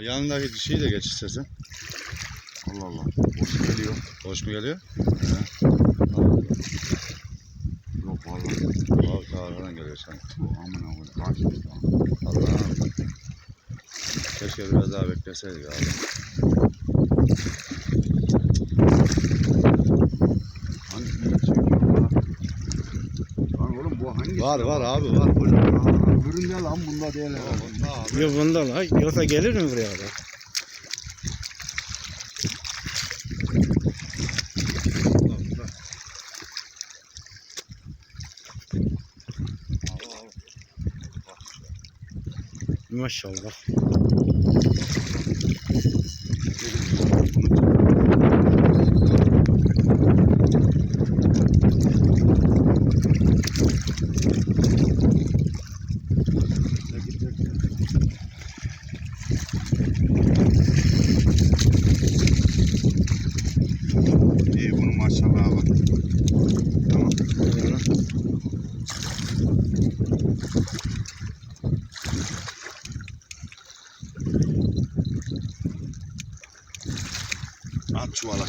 Yanındaki dişiyi de geç istersen. Allah Allah. Boş geliyor. Hoş mu geliyor? Yok vallahi. Bak arkadan geliyor sanki. Kaçmış lan. Allah'ım. Keşke biraz daha bekleseydik abi. İyi çekiyor lan. Lan oğlum bu hangisi? Var var abi var. Öbüründe lan bunda değil herhalde. Yok bunda la. Yoksa gelir mi buraya da? Maşallah. Maşallah bak. Tamam. At çuvala.